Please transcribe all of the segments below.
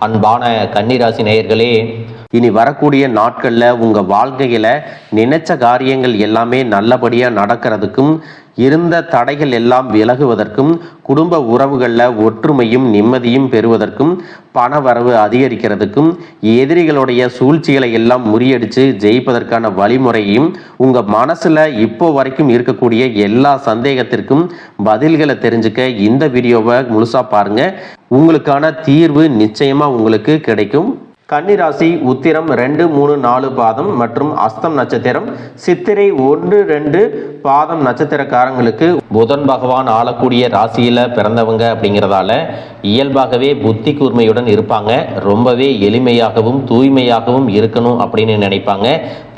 அன்பான கன்னிராசி நேயர்களே இனி வரக்கூடிய நாட்கள்ல உங்க வாழ்க்கையில நினைச்ச காரியங்கள் எல்லாமே நல்லபடியா நடக்கிறதுக்கும் இருந்த தடைகள் எல்லாம் விலகுவதற்கும் குடும்ப உறவுகளில் ஒற்றுமையும் நிம்மதியும் பெறுவதற்கும் பண வரவு அதிகரிக்கிறதுக்கும் எதிரிகளுடைய சூழ்ச்சிகளை எல்லாம் முறியடித்து ஜெயிப்பதற்கான வழிமுறையும் உங்கள் மனசில் இப்போ வரைக்கும் இருக்கக்கூடிய எல்லா சந்தேகத்திற்கும் பதில்களை தெரிஞ்சுக்க இந்த வீடியோவை முழுசாக பாருங்கள் உங்களுக்கான தீர்வு நிச்சயமாக உங்களுக்கு கிடைக்கும். கன்னிராசி உத்திரம் ரெண்டு மூணு நாலு பாதம் மற்றும் அஸ்தம் நட்சத்திரம். சித்திரை ஒன்று ரெண்டு பாதம் நட்சத்திரக்காரங்களுக்கு புதன் பகவான் ஆளக்கூடிய ராசியில் பிறந்தவங்க அப்படிங்கிறதால இயல்பாகவே புத்தி கூர்மையுடன் இருப்பாங்க. ரொம்பவே எளிமையாகவும் தூய்மையாகவும் இருக்கணும் அப்படின்னு நினைப்பாங்க.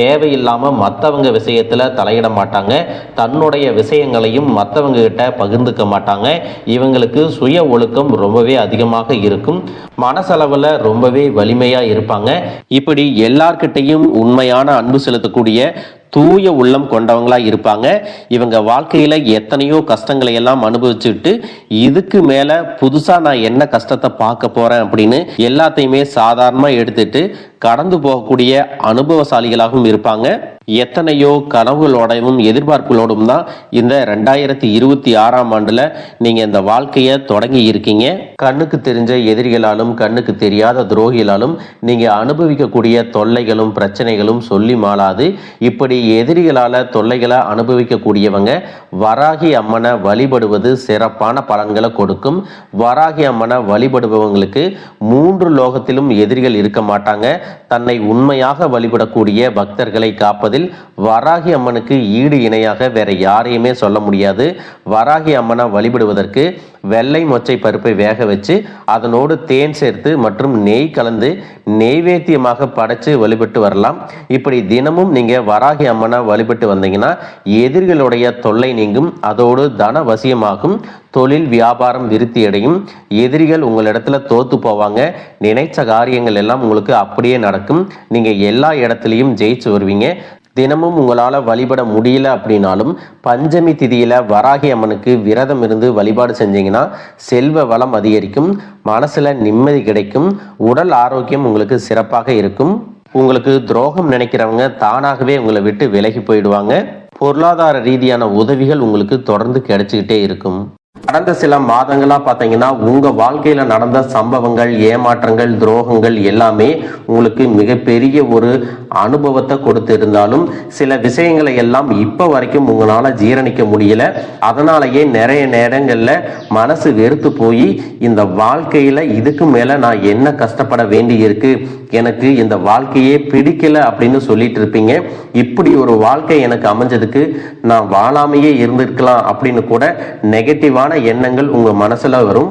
தேவையில்லாமல் மற்றவங்க விஷயத்தில் தலையிட மாட்டாங்க. தன்னுடைய விஷயங்களையும் மற்றவங்க கிட்ட பகிர்ந்துக்க மாட்டாங்க. இவங்களுக்கு சுய ஒழுக்கம் ரொம்பவே அதிகமாக இருக்கும். மனசளவில் ரொம்பவே வலிமையாக வலிமையா இருப்பாங்க. இப்படி எல்லார்கிட்டையும் உண்மையான அன்பு செலுத்தக்கூடிய தூய உள்ளம் கொண்டவங்களா இருப்பாங்க. இவங்க வாழ்க்கையில எத்தனையோ கஷ்டங்களை எல்லாம் அனுபவிச்சுட்டு இதுக்கு மேல புதுசா நான் என்ன கஷ்டத்தை பார்க்க போறேன் அப்படின்னு எல்லாத்தையுமே சாதாரணமா எடுத்துட்டு கடந்து போகக்கூடிய அனுபவசாலிகளாகவும் இருப்பாங்க. எத்தனையோ கனவுகளோடவும் எதிர்பார்ப்புகளோடும் தான் இந்த ரெண்டாயிரத்தி இருபத்தி ஆறாம் ஆண்டுல நீங்க இந்த வாழ்க்கையை தொடங்கி இருக்கீங்க. கண்ணுக்கு தெரிஞ்ச எதிரிகளாலும் கண்ணுக்கு தெரியாத துரோகிகளாலும் நீங்க அனுபவிக்கக்கூடிய தொல்லைகளும் பிரச்சனைகளும் சொல்லி மாளாது. இப்படி எதிரிகளால தொல்லைகளை அனுபவிக்கக்கூடியவங்க வராகி அம்மனை வழிபடுவது சிறப்பான பலன்களை கொடுக்கும். வராகி அம்மனை வழிபடுபவங்களுக்கு மூன்று லோகத்திலும் எதிரிகள் இருக்க மாட்டாங்க. தன்னை உண்மையாக வழிபடக்கூடிய பக்தர்களை காப்பதில் வராகி அம்மனுக்கு ஈடு இணையாக வேற யாரையுமே சொல்ல முடியாது. வராகி அம்மனை வழிபடுவதற்கு வெள்ளை மொச்சை பருப்பை வேக வச்சு அதனோடு தேன் சேர்த்து மற்றும் நெய் கலந்து நெய்வேத்தியமாக படைச்சு வழிபட்டு வரலாம். இப்படி தினமும் நீங்கள் வராகி அம்மனை வழிபட்டு வந்தீங்கன்னா எதிரிகளுடைய தொல்லை நீங்கும். அதோடு தன வசியமாகும். தொழில் வியாபாரம் விருத்தி அடையும். எதிரிகள் உங்களிடத்துல தோத்து போவாங்க. நினைச்ச காரியங்கள் எல்லாம் உங்களுக்கு அப்படியே நடக்கும். நீங்கள் எல்லா இடத்துலையும் ஜெயிச்சு வருவீங்க. தினமும் உங்களால் வழிபட முடியல அப்படின்னாலும் பஞ்சமி திதியில் வராகி அம்மனுக்கு விரதம் இருந்து வழிபாடு செஞ்சீங்கன்னா செல்வ வளம் அதிகரிக்கும் மனசில் நிம்மதி கிடைக்கும் உடல் ஆரோக்கியம் உங்களுக்கு சிறப்பாக இருக்கும். உங்களுக்கு துரோகம் நினைக்கிறவங்க தானாகவே உங்களை விட்டு விலகி போயிடுவாங்க. பொருளாதார ரீதியான உதவிகள் உங்களுக்கு தொடர்ந்து கிடைச்சிக்கிட்டே இருக்கும். கடந்த சில மாதங்களா பார்த்தீங்கன்னா உங்க வாழ்க்கையில நடந்த சம்பவங்கள் ஏமாற்றங்கள் துரோகங்கள் எல்லாமே உங்களுக்கு மிகப்பெரிய ஒரு அனுபவத்தை கொடுத்து இருந்தாலும் சில விஷயங்களை எல்லாம் இப்ப வரைக்கும் உங்களால ஜீரணிக்க முடியல. அதனாலயே நிறைய நேரங்கள்ல மனசு வெறுத்து போய் இந்த வாழ்க்கையில இதுக்கு மேல நான் என்ன கஷ்டப்பட வேண்டி இருக்கு எனக்கு இந்த வாழ்க்கையே பிடிக்கல அப்படின்னு சொல்லிட்டு இருப்பீங்க. இப்படி ஒரு வாழ்க்கை எனக்கு அமைஞ்சதுக்கு நான் வாழாமையே இருந்திருக்கலாம் அப்படின்னு கூட தவறான எண்ணங்கள் உங்க மனசில் வரும்.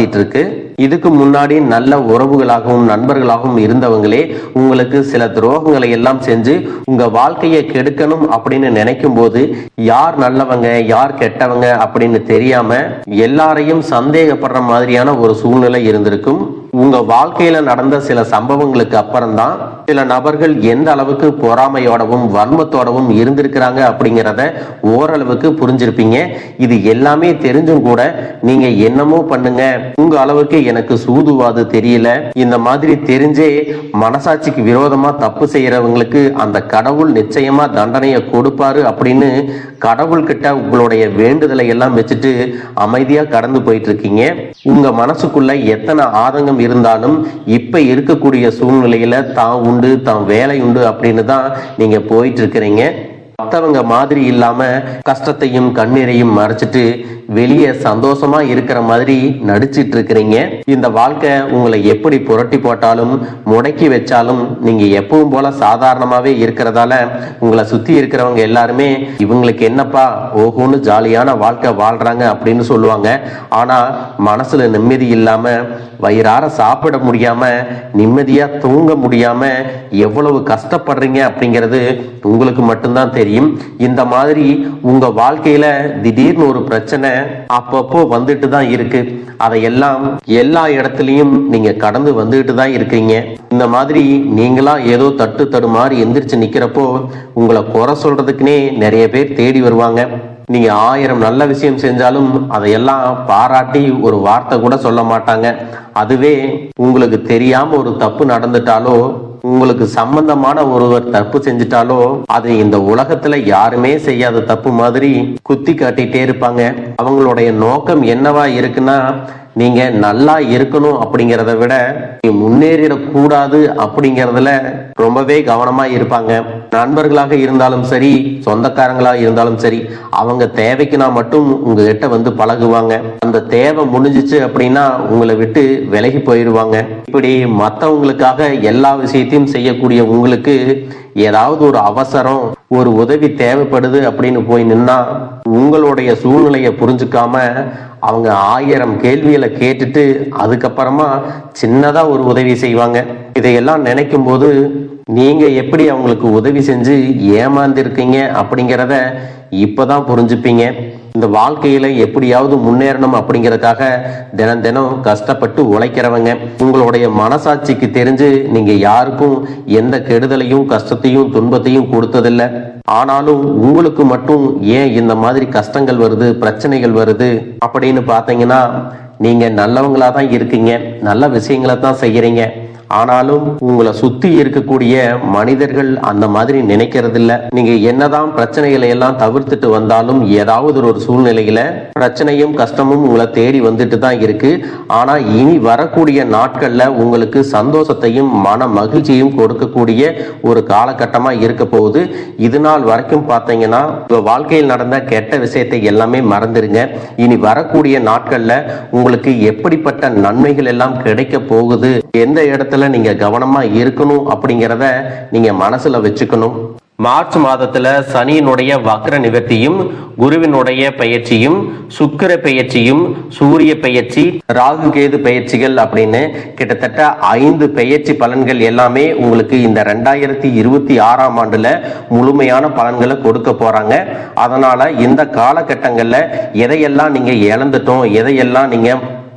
நடத்திட்டு இருக்கு இதுக்கு முன்னாடி நல்ல உறவுகளாகவும் நண்பர்களாகவும் இருந்தவங்களே உங்களுக்கு சில துரோகங்களை எல்லாம் செஞ்சு உங்க வாழ்க்கையை கெடுக்கணும் அப்படின்னு நினைக்கும் போது யார் நல்லவங்க யார் கெட்டவங்க அப்படின்னு தெரியாம எல்லாரையும் சந்தேகப்படுற மாதிரியான ஒரு சூழ்நிலை இருந்திருக்கும். உங்க வாழ்க்கையில நடந்த சில சம்பவங்களுக்கு அப்புறம்தான் சில நபர்கள் எந்த அளவுக்கு பொறாமையோடவும் வன்மத்தோடவும் இருந்திருக்கிறாங்க அப்படிங்கிறத ஓரளவுக்கு புரிஞ்சிருப்பீங்க. இது எல்லாமே தெரிஞ்சும் கூட நீங்க என்னமோ பண்ணுங்க. உங்க அளவுக்கு எனக்கு சூதுவாது தெரியல. இந்த மாதிரி தெரிஞ்சே மனசாட்சிக்கு விரோதமா தப்பு செய்யறவங்களுக்கு அந்த கடவுள் நிச்சயமா தண்டனையை கொடுப்பாரு அப்படின்னு கடவுள் கிட்ட உங்களுடைய வேண்டுதலை எல்லாம் வச்சுட்டு அமைதியா கடந்து போயிட்டு இருக்கீங்க. உங்க மனசுக்குள்ள எத்தனை ஆதங்கம் இருந்தாலும் இப்ப இருக்கக்கூடிய சூழ்நிலையில தான் உண்டு தான் வேலை உண்டு அப்படின்னு தான் நீங்க போயிட்டு இருக்கிறீங்க. மற்றவங்க மாதிரி இல்லாம கஷ்டத்தையும் கண்ணீரையும் மறைச்சிட்டு வெளியே சந்தோஷமா இருக்கிற மாதிரி நடிச்சிட்டு இருக்கிறீங்க இந்த வாழ்க்கை உங்களை எப்படி புரட்டி போட்டாலும் முடக்கி வச்சாலும் நீங்க எப்பவும் போல சாதாரணமாவே இருக்கிறதால உங்களை சுத்தி இருக்கிறவங்க எல்லாருமே இவங்களுக்கு என்னப்பா ஓஹோன்னு ஜாலியான வாழ்க்கை வாழ்றாங்க அப்படின்னு சொல்லுவாங்க. ஆனா மனசுல நிம்மதி இல்லாம வயிறார சாப்பிட முடியாம நிம்மதியா தூங்க முடியாம எவ்வளவு கஷ்டப்படுறீங்க அப்படிங்கிறது உங்களுக்கு மட்டும்தான் தெரியும். இந்த மாதிரி உங்க வாழ்க்கையில திடீர்னு ஒரு பிரச்சனை அப்பப்போ வந்துட்டு தான் இருக்கு. அதையெல்லாம் எல்லா இடத்துலயும் நீங்க கடந்து வந்துட்டு தான் இருக்கீங்க. இந்த மாதிரி நீங்களா ஏதோ தட்டு தடுமாறி எந்திரிச்சு நிக்கிறப்போ உங்களை குறை சொல்றதுக்குன்னே நிறைய பேர் தேடி வருவாங்க. நீங்க ஆயிரம் நல்ல விஷயம் செஞ்சாலும் அதையெல்லாம் பாராட்டி ஒரு வார்த்தை கூட சொல்ல மாட்டாங்க. அதுவே உங்களுக்கு தெரியாம ஒரு தப்பு நடந்துட்டாலோ உங்களுக்கு சம்பந்தமான ஒருவர் தப்பு செஞ்சுட்டாலோ அது இந்த உலகத்துல யாருமே செய்யாத தப்பு மாதிரி குத்தி காட்டிட்டே இருப்பாங்க. அவங்களுடைய நோக்கம் என்னவா இருக்குன்னா நீங்க நல்லா இருக்கணும் அப்படிங்கிறத விட நீ முன்னேறிடக்கூடாது அப்படிங்கிறதுல ரொம்பவே கவனமா இருப்பாங்க. நண்பர்களாக இருந்தாலும் சரி சொந்தக்காரங்களா இருந்தாலும் சரி அவங்க தேவைக்குனா மட்டும் உங்ககிட்ட வந்து பழகுவாங்க. அந்த தேவை முடிஞ்சிச்சு அப்படின்னா உங்களை விட்டு விலகி போயிடுவாங்க இப்படி மற்றவங்களுக்காக எல்லா விஷயத்தையும் செய்யக்கூடிய உங்களுக்கு ஏதாவது ஒரு அவசரம் ஒரு உதவி தேவைப்படுது அப்படின்னு போய் நின்னா உங்களுடைய சூழ்நிலையை புரிஞ்சுக்காம அவங்க ஆயிரம் கேள்விகளை கேட்டுட்டு அதுக்கப்புறமா சின்னதா ஒரு உதவி செய்வாங்க. இதையெல்லாம் நினைக்கும் போது நீங்க எப்படி அவங்களுக்கு உதவி செஞ்சு ஏமாந்திருக்கீங்க அப்படிங்கிறத இப்பதான் புரிஞ்சுப்பீங்க. இந்த வாழ்க்கையில எப்படியாவது முன்னேறணும் அப்படிங்கறதுக்காக தினம் தினம் கஷ்டப்பட்டு உழைக்கிறவங்க. உங்களுடைய மனசாட்சிக்கு தெரிஞ்சு நீங்க யாருக்கும் எந்த கெடுதலையும் கஷ்டத்தையும் துன்பத்தையும் கொடுத்ததில்ல. ஆனாலும் உங்களுக்கு மட்டும் ஏன் இந்த மாதிரி கஷ்டங்கள் வருது பிரச்சனைகள் வருது அப்படின்னு பார்த்தீங்கன்னா நீங்க நல்லவங்களா தான் இருக்கீங்க. நல்ல விஷயங்களை தான் செய்யறீங்க. ஆனாலும் உங்களை சுத்தி இருக்கக்கூடிய மனிதர்கள் அந்த மாதிரி நினைக்கிறது இல்ல நீங்க என்னதான் பிரச்சனைகளை எல்லாம் தவிர்த்துட்டு வந்தாலும் ஏதாவது ஒரு சூழ்நிலையில பிரச்சனையும் கஷ்டமும் உங்களை தேடி வந்துட்டு தான் இருக்கு. ஆனா இனி வரக்கூடிய நாட்கள்ல உங்களுக்கு சந்தோஷத்தையும் மன மகிழ்ச்சியும் கொடுக்கக்கூடிய ஒரு காலகட்டமா இருக்க போகுது. இது நாள் வரைக்கும் பார்த்தீங்கன்னா வாழ்க்கையில் நடந்த கெட்ட விஷயத்தை எல்லாமே மறந்துருங்க. இனி வரக்கூடிய நாட்கள்ல உங்களுக்கு எப்படிப்பட்ட நன்மைகள் எல்லாம் கிடைக்க போகுது? எந்த இடத்துல நீங்க கவனமா இருக்கணும் அப்படிங்கிறத நீங்க மனசுல வச்சுக்கணும். மார்ச் மாதத்துல சனியினுடைய வக்ர நிவர்த்தியும் குருவினுடைய பயிற்சியும் சுக்கிர பயிற்சியும் சூரிய பயிற்சி ராகு கேது பயிற்சிகள் அப்படின்னு கிட்டத்தட்ட ஐந்து பெயர்ச்சி பலன்கள் எல்லாமே உங்களுக்கு இந்த ரெண்டாயிரத்தி இருபத்தி ஆறாம் ஆண்டுல முழுமையான பலன்களை கொடுக்க போறாங்க. அதனால இந்த காலகட்டங்கள்ல எதையெல்லாம் நீங்க இழந்துட்டோம் எதையெல்லாம் நீங்க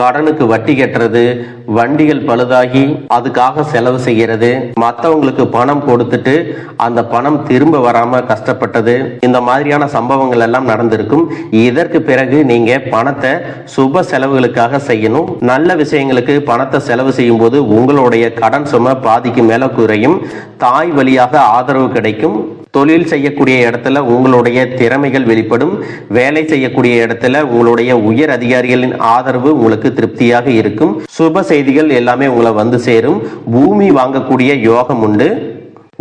கடனுக்கு வட்டி கட்டுறது வண்டிகள் பழுதாகி அதுக்காக செலவு செய்கிறது மற்றவங்களுக்கு பணம் கொடுத்துட்டு அந்த பணம் திரும்ப வராம கஷ்டப்பட்டது இந்த மாதிரியான சம்பவங்கள் எல்லாம் நடந்திருக்கும். இதற்கு பிறகு நீங்க பணத்தை சுப செலவுகளுக்காக செய்யணும். நல்ல விஷயங்களுக்கு பணத்தை செலவு செய்யும் போது உங்களுடைய கடன் சுமை பாதிக்கு மேல குறையும். தாய் வழியாக ஆதரவு கிடைக்கும். தொழில் செய்யக்கூடிய இடத்துல உங்களுடைய திறமைகள் வெளிப்படும். வேலை செய்யக்கூடிய இடத்துல உங்களுடைய உயர் அதிகாரிகளின் ஆதரவு உங்களுக்கு திருப்தியாக இருக்கும். சுப செய்திகள் எல்லாமே உங்களை வந்து சேரும். பூமி வாங்கக்கூடிய யோகம் உண்டு.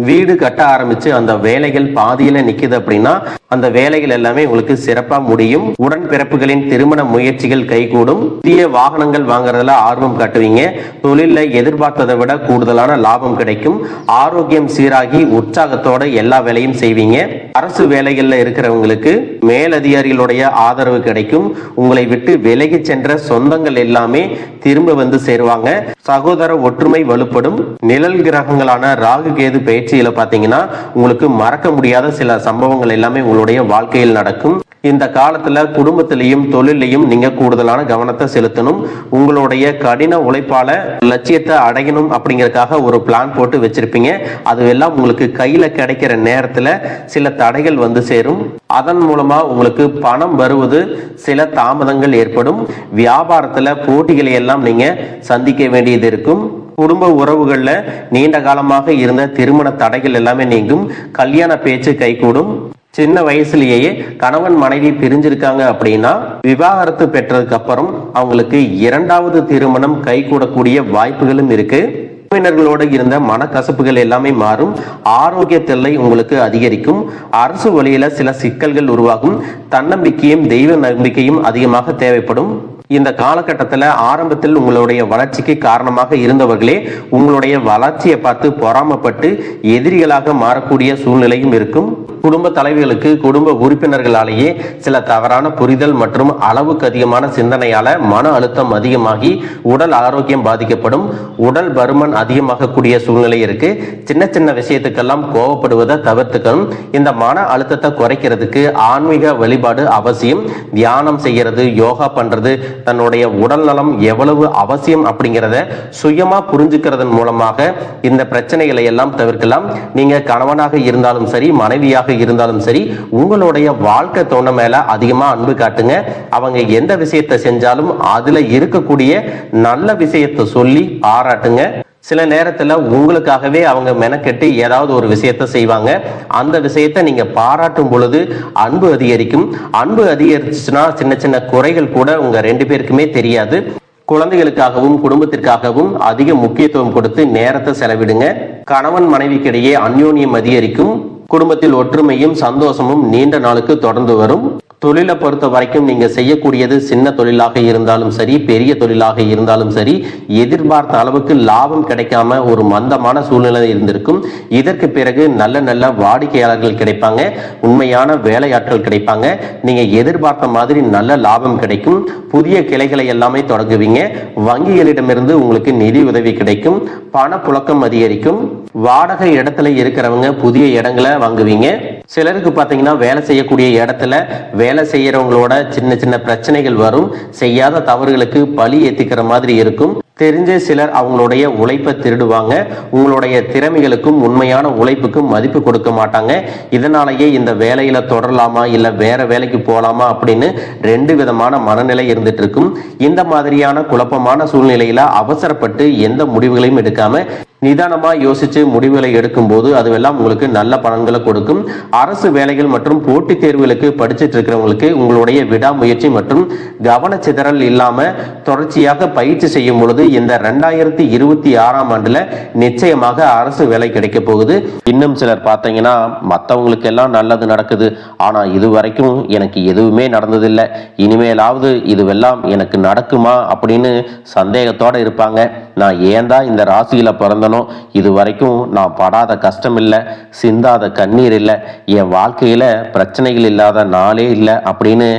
வீடு கட்ட ஆரம்பிச்சு அந்த வேலைகள் பாதியில நிக்குது அப்படின்னா அந்த வேலைகள் எல்லாமே உங்களுக்கு சிறப்பா முடியும். உடன் பிறப்புகளின் திருமண முயற்சிகள் கைகூடும். புதிய வாகனங்கள் வாங்குறதுல ஆர்வம் காட்டுவீங்க. தொழில எதிர்பார்த்ததை விட கூடுதலான லாபம் கிடைக்கும். ஆரோக்கியம் சீராகி உற்சாகத்தோட எல்லா வேலையும் செய்வீங்க. அரசு வேலைகள்ல இருக்கிறவங்களுக்கு மேலதிகாரிகளுடைய ஆதரவு கிடைக்கும். உங்களை விட்டு விலகி சென்ற சொந்தங்கள் எல்லாமே திரும்ப வந்து சேருவாங்க. சகோதர ஒற்றுமை வலுப்படும். நிழல் கிரகங்களான ராகு கேது பயிற்சியில பாத்தீங்கன்னா உங்களுக்கு மறக்க முடியாத சில சம்பவங்கள் எல்லாமே உங்களுடைய வாழ்க்கையில் நடக்கும். இந்த காலத்துல குடும்பத்திலையும் தொழிலையும் நீங்க கூடுதலான கவனத்தை செலுத்தணும். உங்களுடைய கடின உழைப்பால லட்சியத்தை அடையணும் அப்படிங்கறதுக்காக ஒரு பிளான் போட்டு வச்சிருப்பீங்க. அது எல்லாம் உங்களுக்கு கையில கிடைக்கிற நேரத்துல சில தடைகள் வந்து சேரும். அதன் மூலமா உங்களுக்கு பணம் வருவது சில தாமதங்கள் ஏற்படும். வியாபாரத்துல போட்டிகளை எல்லாம் நீங்க சந்திக்க வேண்டியது இருக்கும். குடும்ப உறவுகள்ல நீண்ட காலமாக இருந்த திருமண தடைகள் எல்லாமே நீங்கும். கல்யாண பேச்சு கைகூடும். சின்ன வயசுலேயே கணவன் மனைவி பிரிஞ்சிருக்காங்க அப்படின்னா விவாகரத்து பெற்றதுக்கு அப்புறம் அவங்களுக்கு இரண்டாவது திருமணம் கை கூடக்கூடிய வாய்ப்புகளும் இருக்கு. உறவினர்களோடு இருந்த மனக்கசப்புகள் எல்லாமே மாறும். ஆரோக்கிய தொல்லை உங்களுக்கு அதிகரிக்கும். அரசு வழியில சில சிக்கல்கள் உருவாகும். தன்னம்பிக்கையும் தெய்வ நம்பிக்கையும் அதிகமாக தேவைப்படும். இந்த காலகட்டத்தில் ஆரம்பத்தில் உங்களுடைய வளர்ச்சிக்கு காரணமாக இருந்தவர்களே உங்களுடைய வளர்ச்சியை பார்த்து பொறாமப்பட்டு எதிரிகளாக மாறக்கூடிய சூழ்நிலையும் இருக்கும். குடும்ப தலைவிகளுக்கு குடும்ப உறுப்பினர்களாலேயே சில தவறான புரிதல் மற்றும் அளவுக்கு அதிகமான சிந்தனையால மன அழுத்தம் அதிகமாகி உடல் ஆரோக்கியம் பாதிக்கப்படும் உடல் பருமன் அதிகமாகக்கூடிய சூழ்நிலை இருக்கு. சின்ன சின்ன விஷயத்துக்கெல்லாம் கோவப்படுவதை தவிர்த்துக்கணும். இந்த மன அழுத்தத்தை குறைக்கிறதுக்கு ஆன்மீக வழிபாடு அவசியம். தியானம் செய்யறது யோகா பண்றது தன்னுடைய உடல் நலம் எவ்வளவு அவசியம் அப்படிங்கிறத சுயமா புரிஞ்சுக்கிறதன் மூலமாக இந்த பிரச்சனைகளை எல்லாம் தவிர்க்கலாம். நீங்க கணவனாக இருந்தாலும் சரி மனைவியாக இருந்தாலும் சரி உங்களுடைய வாழ்க்கை தோண மேல அதிகமா அன்பு காட்டுங்க. அவங்க எந்த விஷயத்தை செஞ்சாலும் அதுல இருக்கக்கூடிய நல்ல விஷயத்தை சொல்லி பாராட்டுங்க. சில நேரத்துல உங்களுக்காகவே அவங்க மெனக்கெட்டு ஏதாவது ஒரு விஷயத்த செய்வாங்க. அந்த விஷயத்தை நீங்க பாராட்டும் பொழுது அன்பு அதிகரிக்கும். அன்பு அதிகரிச்சுன்னா சின்ன சின்ன குறைகள் கூட உங்க ரெண்டு பேருக்குமே தெரியாது. குழந்தைகளுக்காகவும் குடும்பத்திற்காகவும் அதிக முக்கியத்துவம் கொடுத்து நேரத்தை செலவிடுங்க. கணவன் மனைவிக்கிடையே அந்யோன்யம் அதிகரிக்கும். குடும்பத்தில் ஒற்றுமையும் சந்தோஷமும் நீண்ட நாளுக்கு தொடர்ந்து வரும். தொழிலை பொறுத்த வரைக்கும் நீங்க செய்யக்கூடியது சின்ன தொழிலாக இருந்தாலும் சரி பெரிய தொழிலாக இருந்தாலும் சரி எதிர்பார்த்த அளவுக்கு லாபம் கிடைக்காம ஒரு மந்தமான சூழ்நிலை இருந்திருக்கும். இதற்கு பிறகு நல்ல நல்ல வாடிக்கையாளர்கள் கிடைப்பாங்க உண்மையான வேலையாட்கள் கிடைப்பாங்க. நீங்க எதிர்பார்த்த மாதிரி நல்ல லாபம் கிடைக்கும். புதிய கிளைகளை எல்லாமே தொடங்குவீங்க. வங்கிகளிடமிருந்து உங்களுக்கு நிதி உதவி கிடைக்கும். பணப்புழக்கம் அதிகரிக்கும். வாடகை இடத்துல இருக்கிறவங்க புதிய இடங்களை வாங்குவீங்க. சிலருக்கு பார்த்தீங்கன்னா வேலை செய்யக்கூடிய இடத்துல வேலை செய்யறவங்களோட சின்ன சின்ன பிரச்சனைகள் வரும். செய்யாத தவறுகளுக்கு பழி ஏத்திக்கிற மாதிரி இருக்கும். தெரிஞ்ச சிலர் அவங்களுடைய உழைப்பை திருடுவாங்க. உங்களுடைய திறமைகளுக்கும் உண்மையான உழைப்புக்கும் மதிப்பு கொடுக்க மாட்டாங்க. இதனாலேயே இந்த வேலையில தொடரலாமா இல்ல வேற வேலைக்கு போகலாமா அப்படின்னு ரெண்டு விதமான மனநிலை இருந்துட்டு இருக்கும் இந்த மாதிரியான குழப்பமான சூழ்நிலையில அவசரப்பட்டு எந்த முடிவுகளையும் எடுக்காம நிதானமா யோசிச்சு முடிவுகளை எடுக்கும் போது அதுவெல்லாம் உங்களுக்கு நல்ல பலன்களை கொடுக்கும். அரசு வேலைகள் மற்றும் போட்டித் தேர்வுகளுக்கு படிச்சுட்டு இருக்கிறவங்களுக்கு உங்களுடைய விடாமுயற்சி மற்றும் கவனச்சிதறல் இல்லாம தொடர்ச்சியாக பயிற்சி செய்யும் பொழுது இந்த ரெண்டாயிரத்தி இருபத்தி ஆறாம் ஆண்டுல நிச்சயமாக அரசு வேலை கிடைக்க போகுது. இன்னும் சிலர் பார்த்தீங்கன்னா மற்றவங்களுக்கு எல்லாம் நல்லது நடக்குது. ஆனா இது வரைக்கும் எனக்கு எதுவுமே நடந்ததில்லை. இனிமேலாவது இதுவெல்லாம் எனக்கு நடக்குமா அப்படின்னு சந்தேகத்தோட இருப்பாங்க. நான் ஏன்டா இந்த ராசியில பிறந்தனோ இது வரைக்கும் நான் படாத கஷ்டம் இல்லை சிந்தாத கண்ணீர் இல்லை என் வாழ்க்கையில பிரச்சனைகள் இல்லாத நாளே இல்லை அப்படின்னு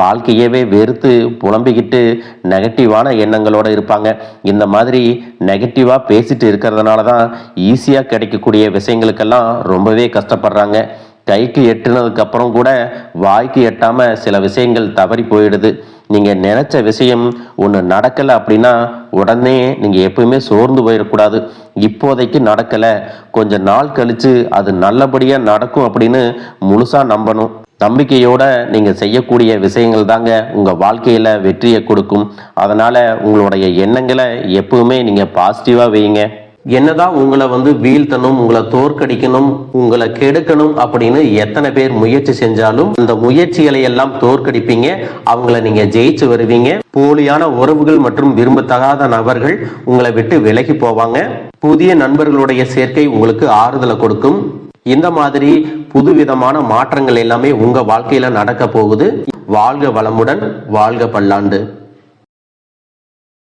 வாழ்க்கையவே வெறுத்து புலம்பிக்கிட்டு நெகட்டிவான எண்ணங்களோட இருப்பாங்க. இந்த மாதிரி நெகட்டிவாக பேசிட்டு இருக்கிறதுனால தான் ஈஸியாக கிடைக்கக்கூடிய விஷயங்களுக்கெல்லாம் ரொம்பவே கஷ்டப்படுறாங்க. கைக்கு எட்டுனதுக்கப்புறம் கூட வாய்க்கு எட்டாமல் சில விஷயங்கள் தவறி போயிடுது. நீங்கள் நினச்ச விஷயம் ஒன்று நடக்கலை அப்படின்னா உடனே நீங்கள் எப்பவுமே சோர்ந்து போயிடக்கூடாது. இப்போதைக்கு நடக்கலை. கொஞ்ச நாள் கழித்து அது நல்லபடியாக நடக்கும் அப்படின்னு முழுசாக நம்பணும். நம்பிக்கையோட நீங்கள் செய்யக்கூடிய விஷயங்கள் தாங்க உங்கள் வாழ்க்கையில் வெற்றியை கொடுக்கும். அதனால் உங்களுடைய எண்ணங்களை எப்பவுமே நீங்கள் பாசிட்டிவாக வையுங்க. என்னதான் உங்களை வந்து வீழ்த்தணும் உங்களை தோற்கடிக்கணும் உங்களை கெடுக்கணும் அப்படின்னு எத்தனை பேர் முயற்சி செஞ்சாலும் அந்த முயற்சிகளை எல்லாம் தோற்கடிப்பீங்க. அவங்கள நீங்க ஜெயிச்சு வருவீங்க. போலியான உறவுகள் மற்றும் விரும்பத்தகாத நபர்கள் உங்களை விட்டு விலகி போவாங்க. புதிய நண்பர்களுடைய சேர்க்கை உங்களுக்கு ஆறுதலை கொடுக்கும். இந்த மாதிரி புதுவிதமான மாற்றங்கள் எல்லாமே உங்க வாழ்க்கையில நடக்க போகுது. வாழ்க வளமுடன் வாழ்க பல்லாண்டு.